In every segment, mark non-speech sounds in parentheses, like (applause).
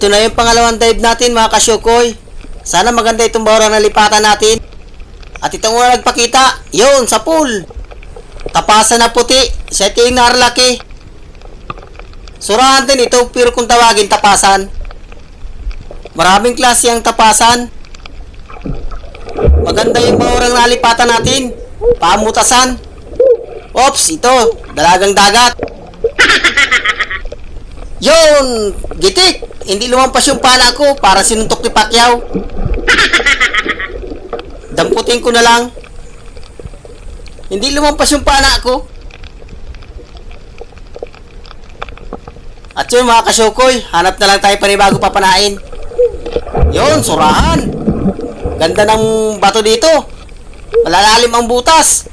Ito na yung pangalawang dive natin mga kasyokoy. Sana maganda itong bahura na lipatan natin. At itong una nagpakita, yun, sa pool. Tapasan na puti, siya ito yung narlaki. Surahan din ito, pero kung tawagin tapasan. Maraming klase ang tapasan. Maganda yung bahurang nalipatan natin. Pamutasan. Ops, ito, dalagang dagat. (laughs) Yun! Gitik! Hindi lumampas yung pana ko para sinuntok ni Pacquiao. (laughs) Damputin ko na lang. Hindi lumampas yung pana ko. At yun mga kasyokoy, hanap na lang tayo panibago papanain. Yun, surahan. Ganda ng bato dito. Malalalim ang butas.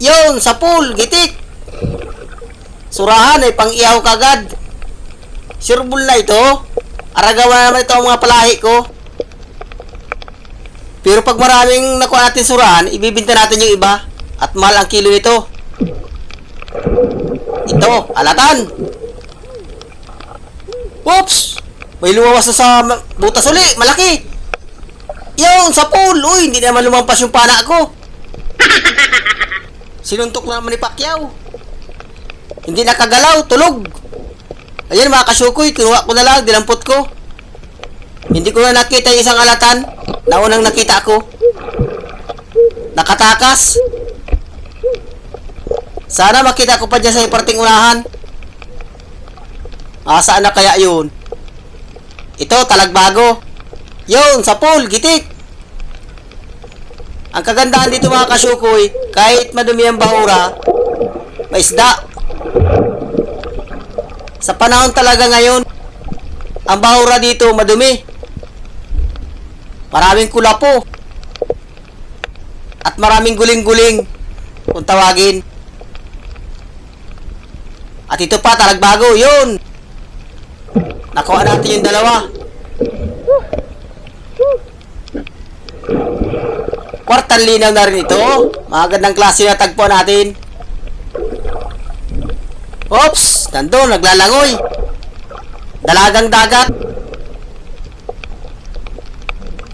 Yun, sa pool, gitik. Surahan ay pang iyaw kagad. Sureball na ito. Aragawa naman ito ang mga palahi ko. Pero pag maraming nakuha natin surahan, ibibinta natin yung iba. At mahal ang kilo nito. Ito, alatan. Oops! May lumawas na sa butas uli. Malaki. Yun, sa pool. Uy, hindi naman lumampas yung pana ko. (laughs) Sinuntok na naman ni Pacquiao. Hindi nakagalaw, tulog. Ayan mga kasyukoy, kinuha ko na lang, dinampot ko. Hindi ko na nakita yung isang alatan. Naunang nakita ko. Nakatakas. Sana makita ko pa dyan sa iparting unahan. Ah, saan na kaya yun? Ito, talagbago. Yun, sa pool, gitik. Ang kagandahan dito mga kasyukoy, kahit madumi ang bahura, may isda. Sa panahon talaga ngayon, ang bahura dito madumi. Maraming kulapo. At maraming guling-guling kung tawagin. At ito pa, talagbago, yun. Nakuha natin yung dalawa. Kwartang linaw na rin ito. Mga gandang klase na tagpo natin. Oops! Nandun, naglalangoy. Dalagang dagat.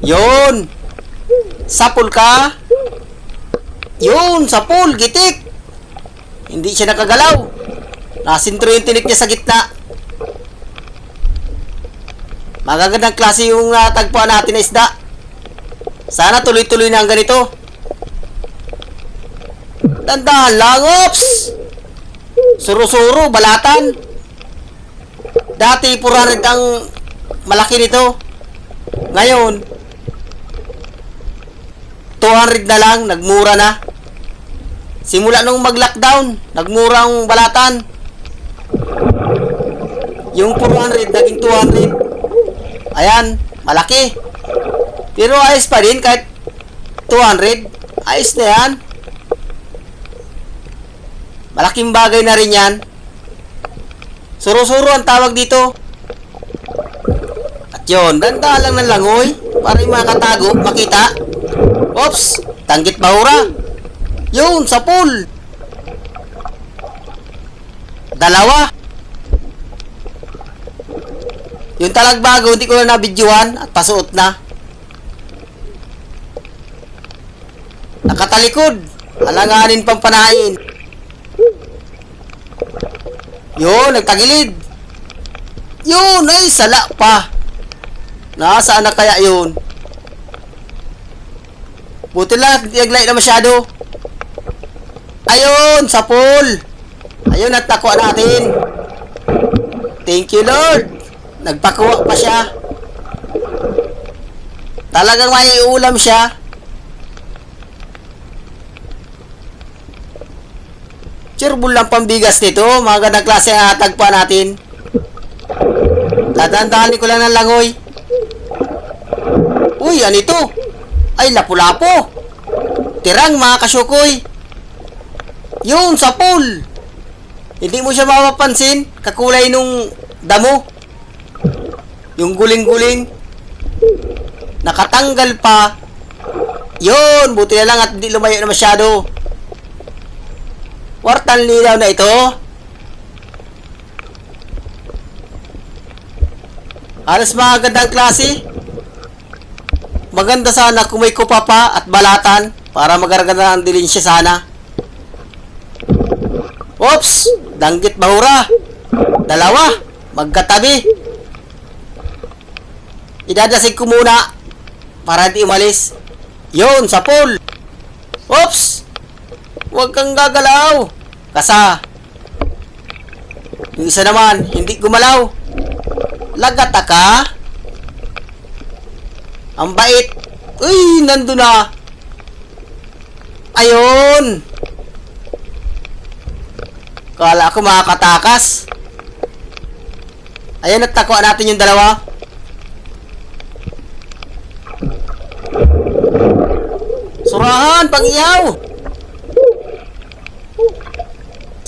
Yun. Sapul ka. Yun, sapul, gitik. Hindi siya nakagalaw. Nasintro yung tinik niya sa gitna. Magagandang klase yung uh, tagpuan natin na isda. Sana tuloy-tuloy na ang ganito. Tandaan lang, ops! Suro-suro, balatan. Dati 400 ang malaki nito. Ngayon, 200 na lang, nagmura na. Simula nung mag-lockdown, nagmura ang balatan. Yung 400 naging 200. Ayan, malaki. Pero ayos pa rin kahit 200. Ayos na yan. Malaking bagay na rin yan. Suro-suro ang tawag dito. At yun, ganda lang ng langoy. Para yung mga katago, makita. Oops, tanggit bahura. Yun, sa pool. Dalawa. Yung talagbago, hindi ko na nabidyohan at pasuot na. Nakatalikod. Alanganin pang panahin. Yun, nagtagilid. Yun, ay, sala pa. Nasaan na kaya yun? Buti lang, naglay na masyado. Ayun, sa pool. Ayun, at nakuha natin. Thank you, Lord. Nagpakuha pa siya. Talagang may ulam siya. Cherbol lang pambigas nito. Mga gandang klase ang hatagpa natin. Tatandaan ko lang ng langoy. Uy, ano ito? Ay, lapu-lapo. Tirang mga kasyukoy. Yun, sa pool. Hindi mo siya mapapansin. Kakulay nung damo. Yung guling-guling. Nakatanggal pa. Yun, buti na lang at hindi lumayo na masyado. Kwartang linaw na ito. Halos mga gandang klase. Maganda sana kung may kupa pa at balatan para magaraganda ang dilinsya sana. Oops! Danggit bahura. Dalawa. Magkatabi. Idadasig ko muna para di umalis. Yun, sa pool. Oops! Huwag kang gagalaw. Kasa. Yung isa naman, hindi gumalaw. Lagata ka? Ang bait. Uy, nando na. Ayun. Kala ko makakatakas. Ayan, nagtakuan natin yung dalawa. Surahan, pang-iyaw.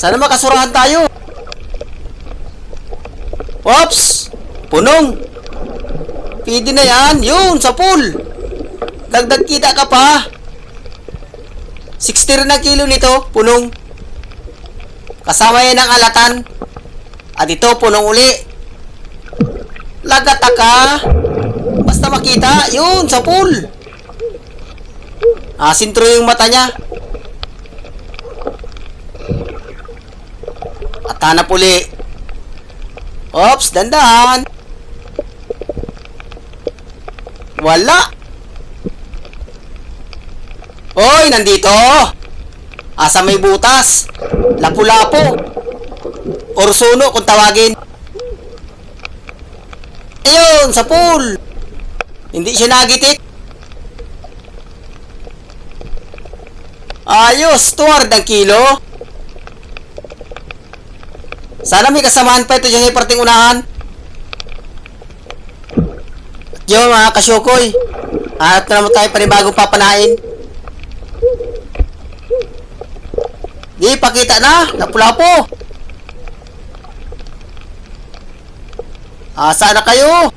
Sana makasurahan tayo. Oops! Punong! Pwede na yan. Yun, sa pool. Dagdag kita ka pa. 60 rin ang kilo nito, punong. Kasama yan ang alatan. At ito, punong uli. Lagata ka. Basta makita, yun, sa pool. Ah, sintro yung mata niya. At hanap uli. Ops, dandan. Wala. Oy, nandito. Asa may butas. Lapu-lapo. Orsuno kung tawagin. Ayun, sa pool. Hindi siya nagitik. Ayos, tuwar ng kilo. Sana may kasamahan pa ito dyan sa parting unahan. At yun mga kasyokoy, hanap na naman tayo panibagong papanain. Di, pakita na, lapu-lapo. Asa na kayo?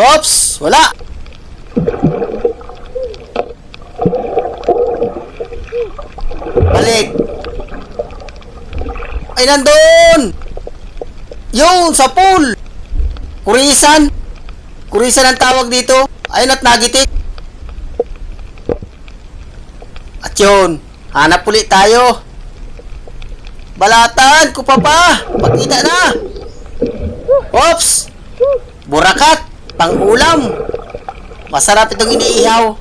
Oops, wala. Balik. Ay, nandun! Yun, sa pool! Kurisan! Kurisan ang tawag dito. Ayun at nagitik. At yun, hanap ulit tayo. Balatan, kupa pa! Pakita na! Oops! Burakat! Pang-ulam! Masarap itong iniihaw.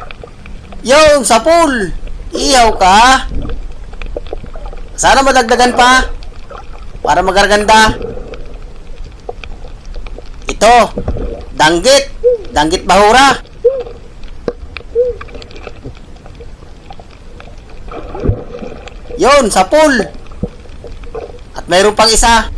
Yun, sa pool! Ihaw ka! Sana madagdagan pa para magarganda. Ito, danggit, danggit bahura. Yon, sa pool. At mayroon pang isa.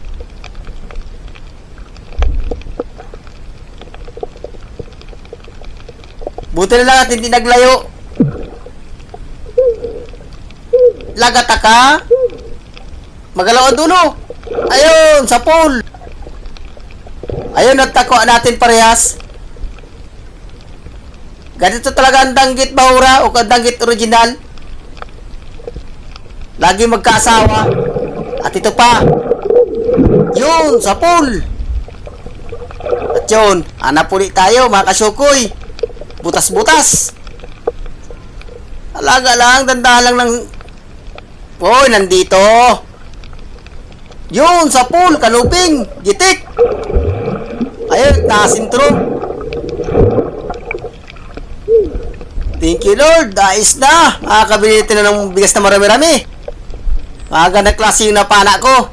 Buti na lang at hindi naglayo. Lagata ka? Magalaw dulo. Ayun, sa pool. Ayun, natako natin parehas. Ganito talaga ang danggit bahura o ang danggit original. Lagi magkaasawa. At ito pa. Yun, sa pool. At yun, hanap ulit tayo mga kasyukoy. Butas-butas. Alaga lang, dandahan lang ng... Hoy, nandito. Yun, sa pool, kanuping, gitik. Ayun, nakasintro. Thank you, Lord. Ayos na. Makakabili na ng bigas na marami-rami. Maga na klase yung napana ko.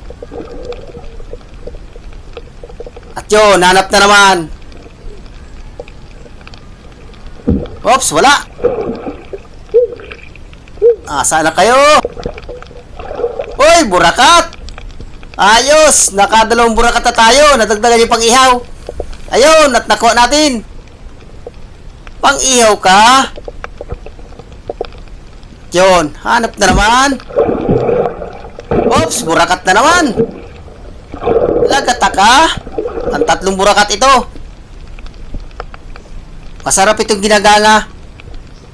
At yun, hanap na naman. Oops, wala. Asa na kayo? Uy, burakat! Ayos! Nakadalawang burakat na tayo. Nadagdagan yung pang-ihaw. Ayun, at nakuha natin. Pang-ihaw ka? Yun, hanap na naman. Oops, burakat na naman. Lagata ka? Ang tatlong burakat ito. Masarap itong ginaganga.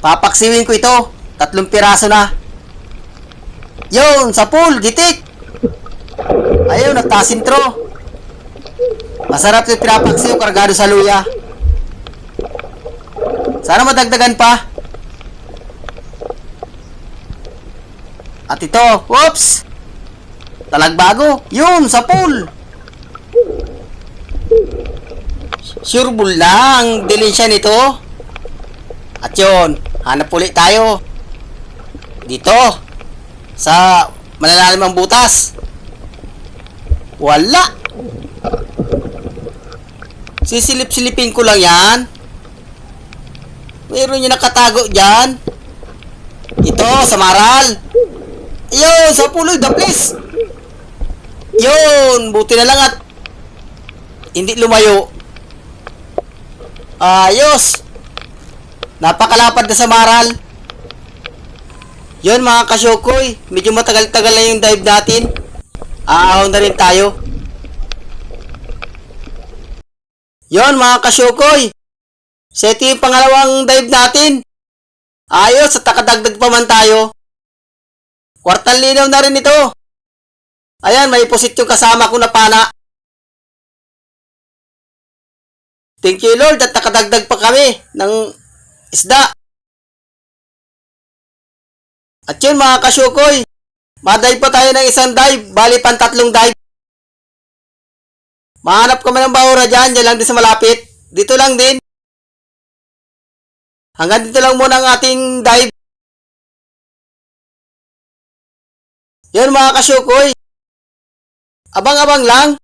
Papaksiwin ko ito. Tatlong piraso na. Yun, sa pool, gitik. Ayaw, nagtasintro. Masarap yung pinapaksiw kargado sa luya. Sana madagdagan pa. At ito, whoops! Talagbago, yun, sa pool. Sure bull lang, dilin siya nito. At yun, hanap ulit tayo. Dito, sa malalalim ang butas. Wala. Sisilip-silipin ko lang yan. Meron yung nakatago dyan. Ito, sa maral. Yun, sa puloy, the place. Yun, buti na lang at hindi lumayo. Ayos. Napakalapad na sa maral. Yun mga kasyokoy, medyo matagal-tagal na yung dive natin. Aahon na rin tayo. Yon mga kasyokoy. Sa ito yung pangalawang dive natin. Ayos at nakadagdag pa man tayo. Kwartal linaw na rin ito. Ayan, may pusit yung kasama ko na pana. Thank you Lord at nakadagdag pa kami ng isda. At yun mga kasyukoy, madive pa tayo ng isang dive, bali pan tatlong dive. Mahanap kami ng bahura dyan, dyan lang din sa malapit. Dito lang din. Hanggang dito lang muna ang ating dive. Yun mga kasyukoy. Abang-abang lang.